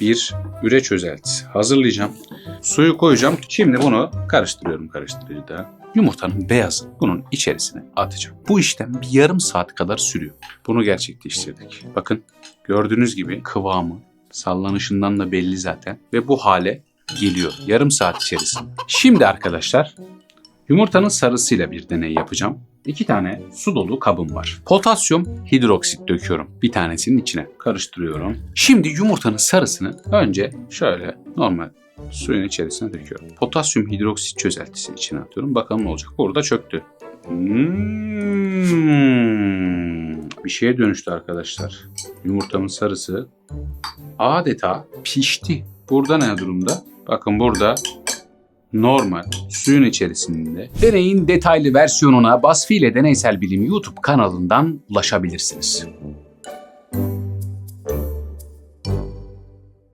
bir üre çözeltisi hazırlayacağım. Suyu koyacağım. Şimdi bunu karıştırıyorum karıştırıcıda. Yumurtanın beyazı bunun içerisine atacağım. Bu işlem bir yarım saat kadar sürüyor. Bunu gerçekleştirdik. Bakın gördüğünüz gibi kıvamı sallanışından da belli zaten. Ve bu hale geliyor yarım saat içerisinde. Şimdi arkadaşlar yumurtanın sarısıyla bir deney yapacağım. İki tane su dolu kabım var. Potasyum hidroksit döküyorum bir tanesinin içine. Karıştırıyorum. Şimdi yumurtanın sarısını önce şöyle normal suyun içerisine döküyorum. Potasyum hidroksit çözeltisini içine atıyorum. Bakalım ne olacak. Burada çöktü. Hmm, bir şeye dönüştü arkadaşlar. Yumurtamın sarısı adeta pişti. Burada ne durumda? Bakın burada normal suyun içerisinde. Deneyin detaylı versiyonuna Basfi ile Deneysel Bilim YouTube kanalından ulaşabilirsiniz.